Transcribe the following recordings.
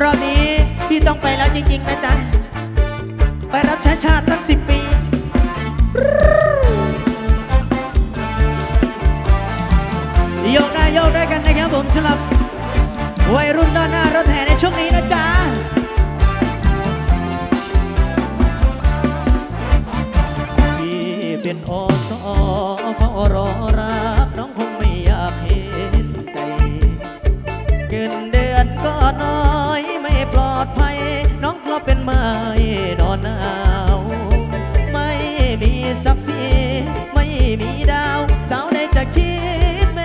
รอบนี้พี่ต้องไปแล้วจริง ๆ นะจ๊ะ ไปรับใช้ชาติสักสิบปี โยกได้โยกได้กันนะครับผมสำหรับวัยรุ่นด้านหน้ารถแห่ในช่วงนี้นะจ๊ะ เป็นไม้นอนหนาว ไม่มีศักดิ์ศรีไม่มีดาวสาวใดจะคิดเม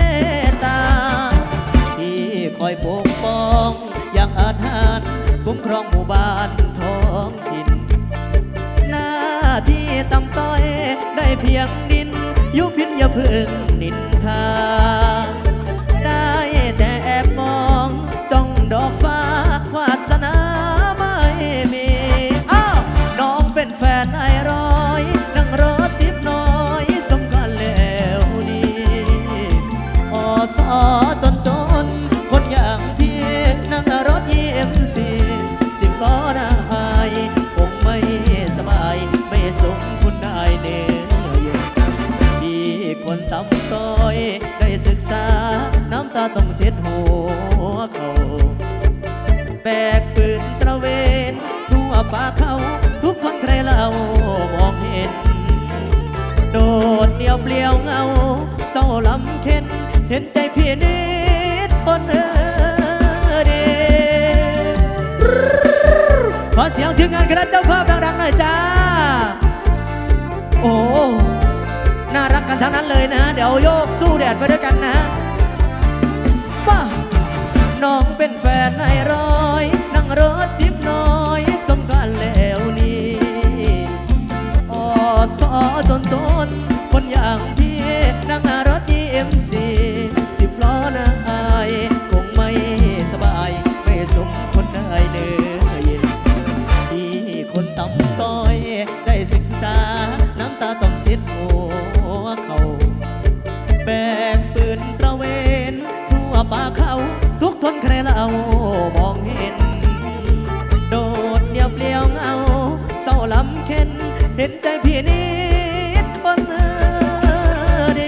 ตตา ที่คอยปกป้องอย่างอาถรรพ์คุ้มครองหมู่บ้านท้องถิ่น หน้าที่ต่ำต้อยได้เพียงดิน ยุพินอย่าเพึ่งนินทา จนจน คนอย่างพี่นั่งรถยีเอ็มซีสิบล้อหน้าอายคงไม่สบาย ไม่สมคุณนายเนื้อที่คนตำต้อย ได้ศึกษา น้ำตาต้องเช็ดหัวเขาแบกปืนตระเวนทั่วป่าเขาทุกคนใครเล่ามองเห็น โดดเดียวเปลี่ยวเงาเศร้าลำเค็นเห็นใจ นิดคนเออเดขอเสียงถึงงานคณะเจ้าภาพดังๆหน่อยจ้า โอ้ น่ารักกันทั้งนั้นเลยนะ เดี๋ยวโยกสู้แดดไปด้วยกันนะป้าน้องเป็นแฟนนายร้อย นั่งรถจิบน้อยสมกันแล้วนี่อสอจนจน ลำเค็นเห็นใจพี่นิดคนเออเด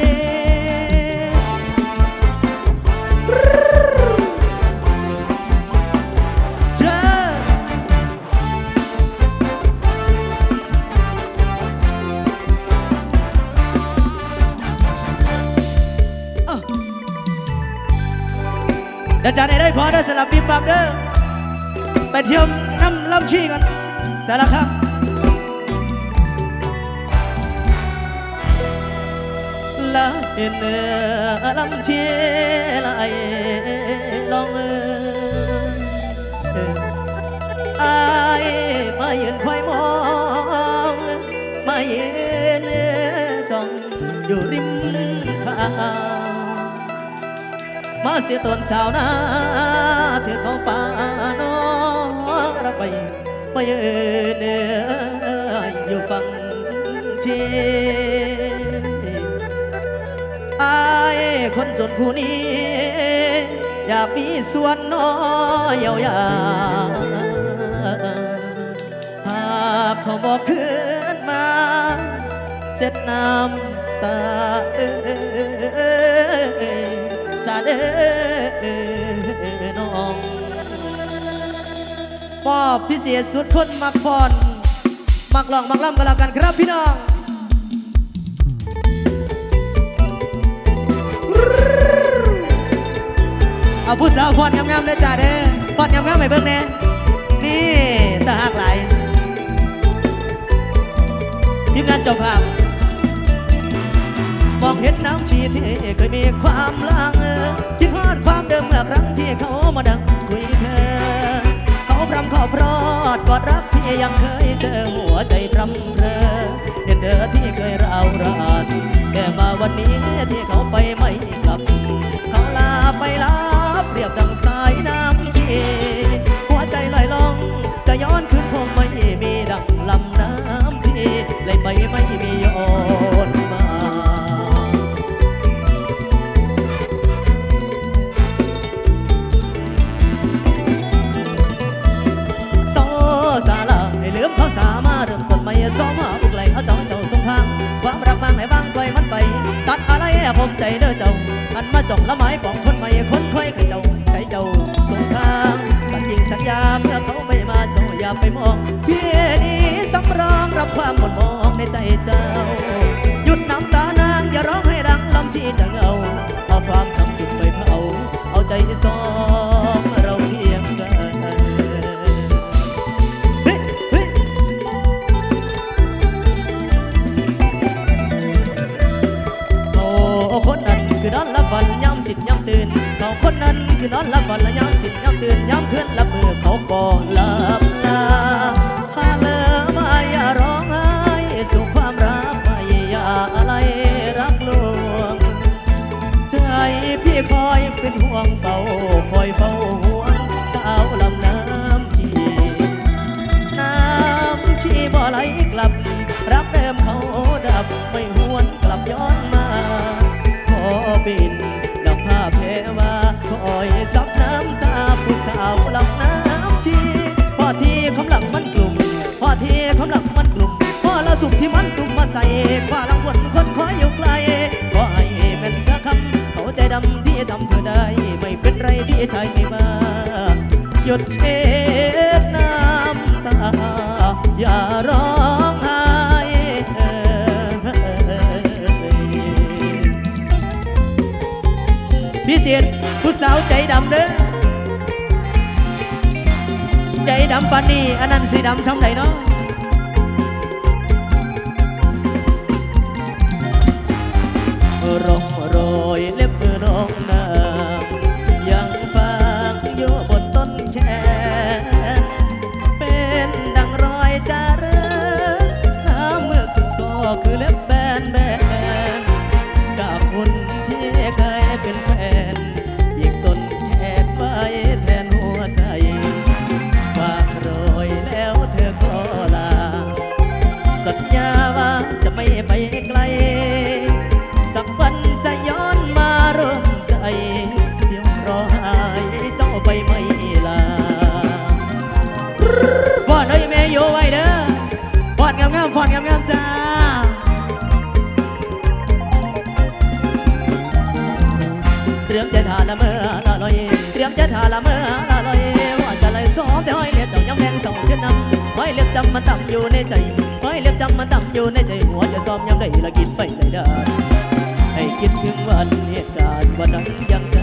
เธอเดี๋ยวจานให้ได้พอได้สลับบิบบับเด้อไปเที่ยวน้ำลำชีกันแต่ละครั้ง ละเห็นเนื้อลำชีไหลลองเอออายมายืนคอยมองมายืนจ้องอยู่ริมทางมาเสียตนสาวนาเถือของป่าน้องรับไปไปเอินเอ่ยอยู่ฝั่งชีอายคนจนผู้นี้ อยากมีส่วนน้อยเยียวยาหากเขาบอกคืนมา เสร็จน้ำตาเอสาเด้อน้องมอบพิเศษสุดคนมักฟอน มักลอง มักล่ำกันแล้วกันครับพี่น้อง เอาผู้สาวฟอนงามๆเลยจ้าเด้อฟอนงามๆให้เบิ่งแน่นี่ตาหักหลายทีมงานเจ้าภาพมองเห็นน้ำชีที่เคยมีความลังคิดฮอดความเดิมเมื่อครั้งที่เขามาดังคุยเธอ เขาพรำขอพรอดกอดรักที่ยังเคยเจอหัวใจพรำเพรอเห็นเธอที่เคยเรารานแต่มาวันนี้ที่เขาไปไม่กลับ เขาลาไปลา เรียบดังสายน้ำเจหัวใจลอยล่อง จะย้อนคืนคงไม่มีดังลำน้ำเจเลยไปไม่มีย้อนมาโซซาลาให้ลืมเขาสามาเริ่มต้นไม่ซ้อมหาบุกไหลเอาจ้องเจ้าสงทาง ความรักมาให้บ้างไปมันไป ตัดอะไรผมใจเด้อเจ้าอันมาจงละไม้ของาเจ้าอย่าไปมองเพียดีสำรองรับความหมดมองในใจเจ้า หยุดน้ำตานางอย่าร้องให้ดังลำที่จะเงา เอาความทำจุดไฟเผา เอาใจสองเราเคียงกันเฮ้เฮ้เขาคนนั้นคือนอนละฝันย้ำสิบย้ำตื่นเขาคนนั้นคือนอนละฝันและย้ำสิบย้ำตื่นย้ำคืนละเมือเขาก่อนหลับ สุขที่มันกลุ่มมาใส่ความลังวนคนคอยอยู่ไกลขอให้เป็นสักคำเขาใจดำที่ทำเธอได้ ไม่เป็นไรพี่ชายไม่มาหยดเช็ดน้ำตา อย่าร้องไห้พี่เสียนผู้สาวใจดำเด้อใจดำปานนี้อันนั้นสีดำซ้ำไหนเนาะ ร่องรอยเล็บมือน้องนางยังฟังโยบนต้นแขนเป็นดังรอยจารึกหาเมื่อคุณก็คือเล็บ ว่าจะเลยซ้อมแต่ห้อยเล็บเจ้ายังแดงสองขึ้นนำห้อยเล็บจำมันต่ำอยู่ในใจห้อยเล็บจำมันต่ำอยู่ในใจหัวจะซ้อมยำได้ละกินไปเลยเด้ให้คิดถึงวันเหตุการณ์วันนั้นยังจ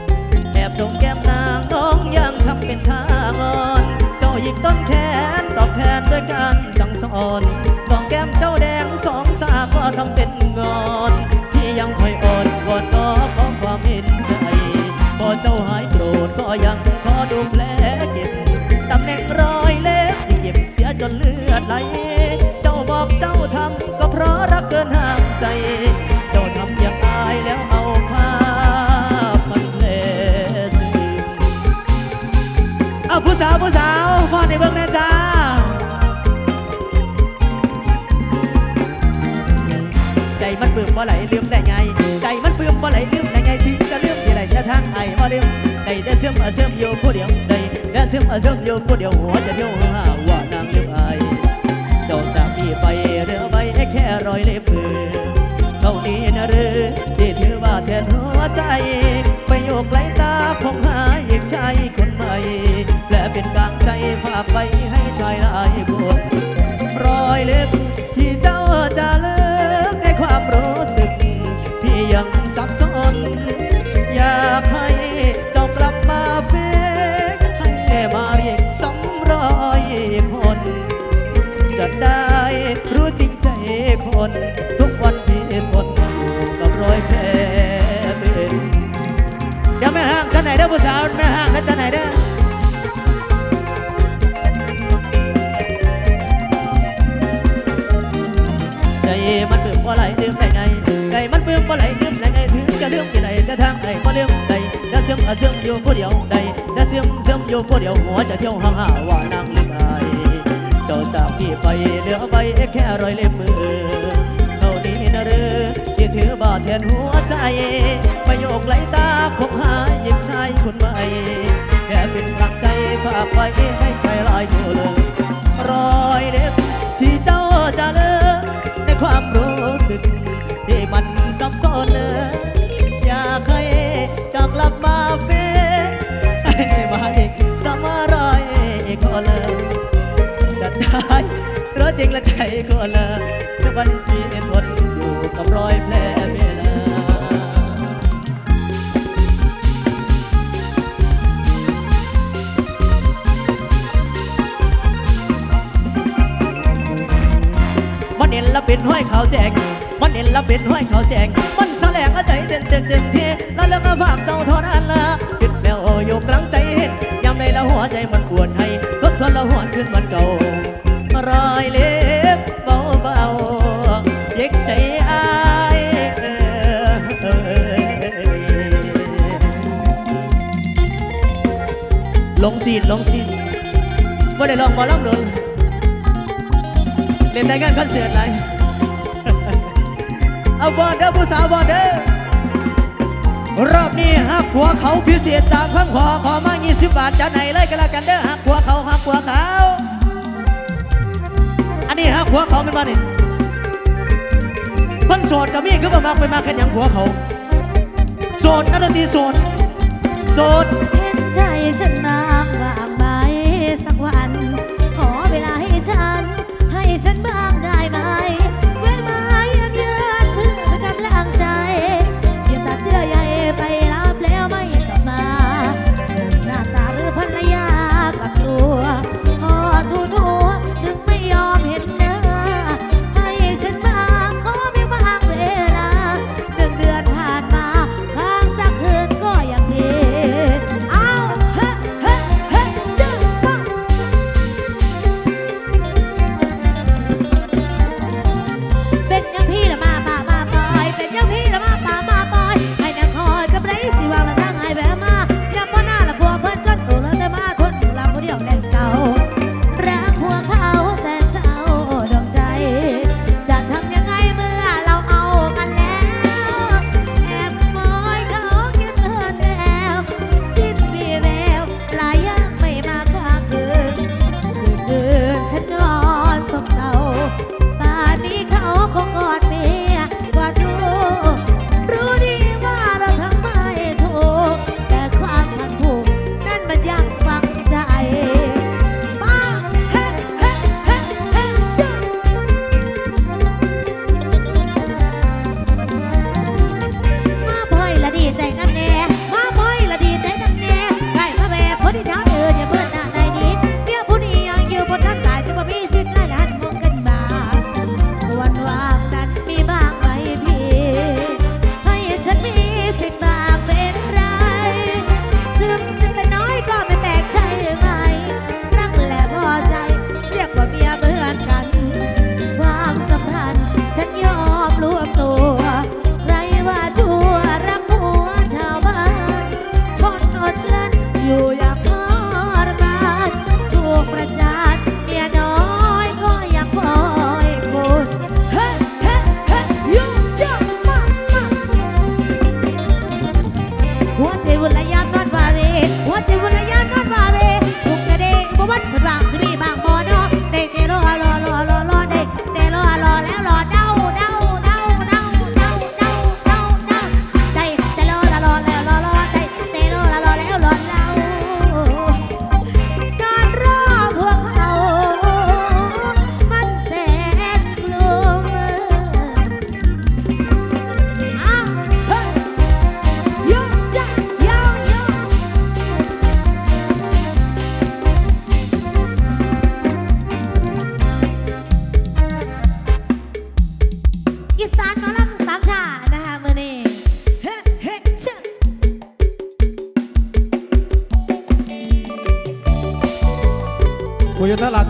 ำแอบตรงแก้มนางน้องยังทำเป็นท่างอนเจ้าหยิกต้นแขนตอบแทนด้วยการสั่งสอนสองแก้มเจ้าแดงสองตาก็ทำเป็นงอนที่ยังคอยอ่อนวอนน้อขอความเห็นใจพอเจ้าหายโกรธก็ยังขอดูแผล ไหลเจ้าบอกเจ้าทำก็เพราะรักเกินห้ามใจ เจ้าทำอย่างอายแล้วเอาภาพมันเพลซึมเอาผู้สาวผู้สาวพ่อในเบื้องแน่จ้าใจมันปลื้มบ่ไหลลืมได้ไง ใจมันปลื้มบ่ไหลลืมได้ไงถึงจะลืมที่ไหนจะทางไอ้บ่ลืมได้แต่เสื่อมเสื่อมอยู่ผู้เดียวได้แต่เสื่อมเอาเสื่อมอยู่ผู้เดียวหัวจะเที่ยวหา อยเล็บมือเท่านี้นะหรือที่ถือว่าแทนหัวใจ ไปโยกไกลตาคงหาอีกชายคนใหม่ และเป็นกางใจฝากไว้ให้ชายหลายคนรอยเล็บที่เจ้าจะเลิกในความรู้สึก พี่ยังสับสนอยากให้ น ทุกวันที่ทนอยู่กับรอยแผลเป็นเดี๋ยวแม่ห้างจะไหนเด้อผู้สาวแม่ห้างนะจะไหนเด้อใจมันปลื้มบ่ไหลลืมได้ไงใจมันปลื้มบ่ไหลลืมได้ไงถึงจะลืมที่ไหนจะทางไหนบ่ลืมใดได้เสื่อมเอาเสื่อมอยู่ผู้เดียวใดได้เสื่อมเสื่อมอยู่ผู้เดียวหัวจะเที่ยวหาหาว่านางลืมไอ เจ้าจากพี่ไปเหลือไว้แค่รอยเล็บมือเท่านี้นะเรือที่ถือบาดแทนหัวใจประโยคไหลตาคบหาหญิงชายคนใหม่แค่เป็นรักใจฝากไว้ให้ใายลายอยู่เลยรอยเล็บที่เจ้าจะเลิกในความรู้สึกที่มันซับซ้อนเลยอยากให้จากกลับมาเฟ จริงละในวันที่ทนอยู่กับรอยแผลเวลามันเห็นแล้วเป็นห้อยเขาแจงมันเห็นแล้วเป็นห้อยเขาแจงมันแสลงใจเด่นเด่นเด่นเทแล้วเรื่อก็ฝากเจ้าท่านั้นละปิดแล้วอยู่กลางใจเห็นยามใดแล้วหัวใจมันปวดให้ทบทวนแล้วหวนขึ้นมันเก่า รอยเล็บเบาเบาๆเย็กใจอายเออเออลงซีลงซีว่าได้ลองบอลล่ำเลยเล่นได้งานคอนเสิร์ตไรเอาบอลเด้อผู้สาวบอลเด้อรอบนี้หักหัวเขาพิเศษตามข้างขอขอมา20บาทจัดให้เลยกันละกันเด้อหักหัวเขาหักหัวเขา อันนี้ฮะหัวเขาเป็นบ้านี่คนโสดกับมี่คือประมาณไปมากแค่ยังหัวเขาโสดนักดนตรีโสดโสดเห็นใจฉันมางว่างไปสักวัน ขอเวลาให้ฉัน ให้ฉันบ้าง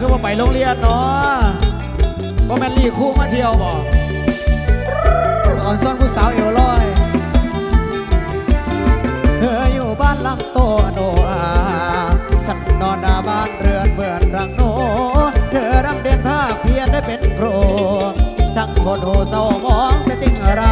คือว่าไปโรงเรียนเนาะว่าแมนลี่คู่มาเที่ยวบ่อ่อนซ่อนผู้สาวเอวลอย เธออยู่บ้านหลังโตโนอาฉันนอนหน้าบ้านเรือนเบื่อนรังโน เธอรำเด่นภาคเพียรได้เป็นครูช่างโคตรโหเศร้ามองเสียจริงเรา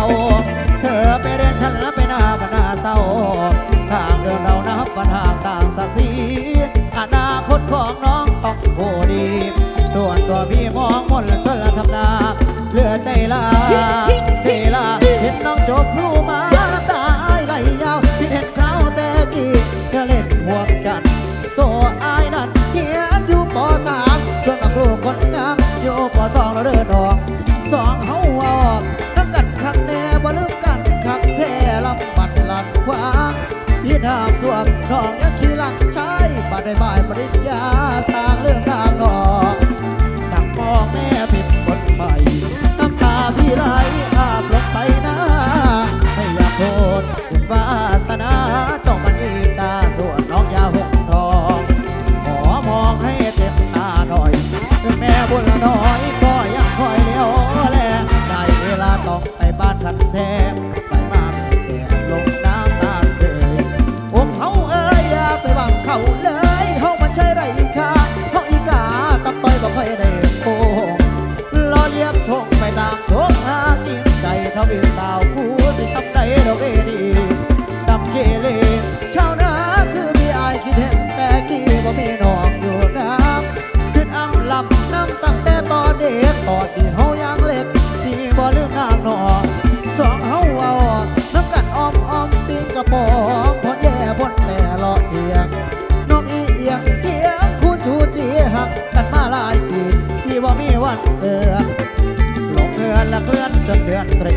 ตรี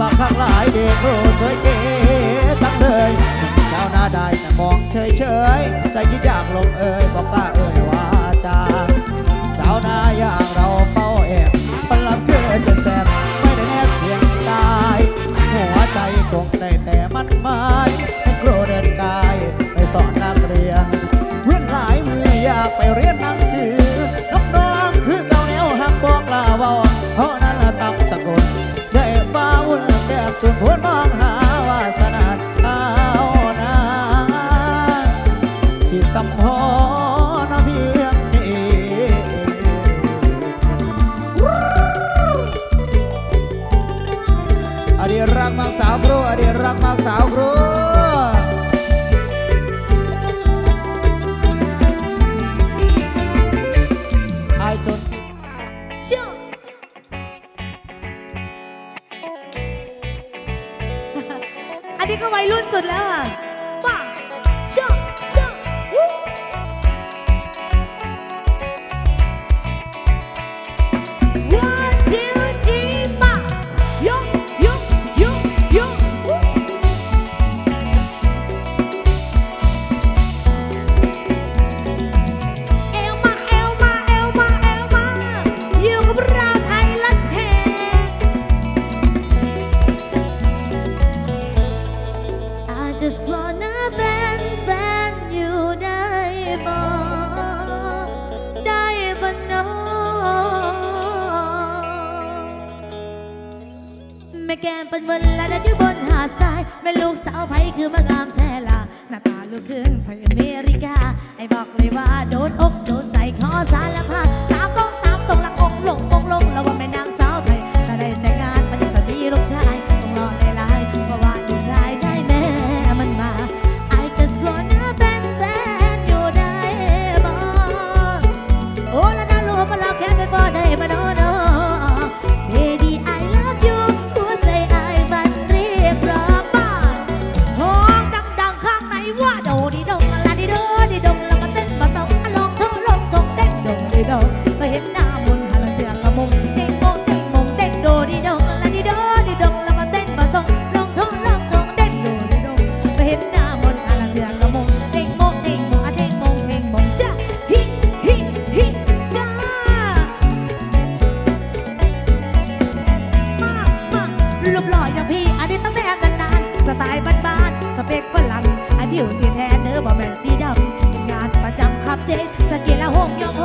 บางครั้งหลายเด็กโลสวยเก๋ตั้งเลยชาวนาได้แต่มองเฉยเฉยใจคิดอยากลงเอ่ยบอกกล้าเอ่ยว่าจาชาวนาอย่างเรา แก้มเป็นเนลาได้อยู่บนหาดทรายแม่ลูกสาวไผคือมางามแท้ล่ะหน้าตาลูกครึ่งไทยอเมริกา ไอ้บอกเลยว่าโดนอกโดนใจขอสารภาพตามตรงตามตรงละองลงองลงแล้วว่าแม่นาง ผิวสีแทนเนื้อบ่แม่นสีดำงานประจำขับเจสเกลละหงยอง